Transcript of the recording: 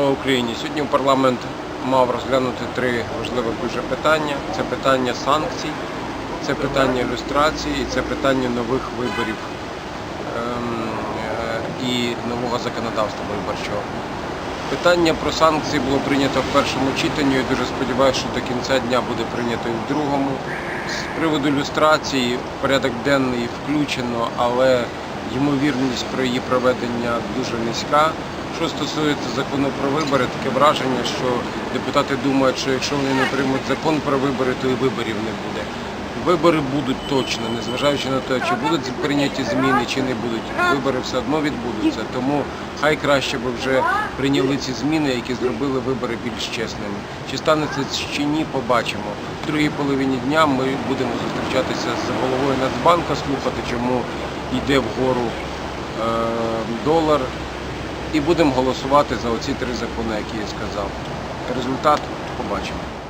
Україні. Сьогодні парламент мав розглянути три важливих дуже питання. Це питання санкцій, це питання ілюстрації і це питання нових виборів ем, е, і нового законодавства виборчого. Питання про санкції було прийнято в першому читанні. Я дуже сподіваюся, що до кінця дня буде прийнято і в другому. З приводу ілюстрації порядок денний включено, але ймовірність про її проведення дуже низька. Що стосується закону про вибори, таке враження, що депутати думають, що якщо вони не приймуть закон про вибори, то і виборів не буде. Вибори будуть точно, незважаючи на те, чи будуть прийняті зміни, чи не будуть. Вибори все одно відбудуться. Тому хай краще би вже прийняли ці зміни, які зробили вибори більш чесними. Чи станеться чи ні, побачимо. В другій половині дня ми будемо зустрічатися з головою Нацбанку, слухати, чому йде вгору е, долар, і будемо голосувати за оці три закони, які я сказав. Результат побачимо.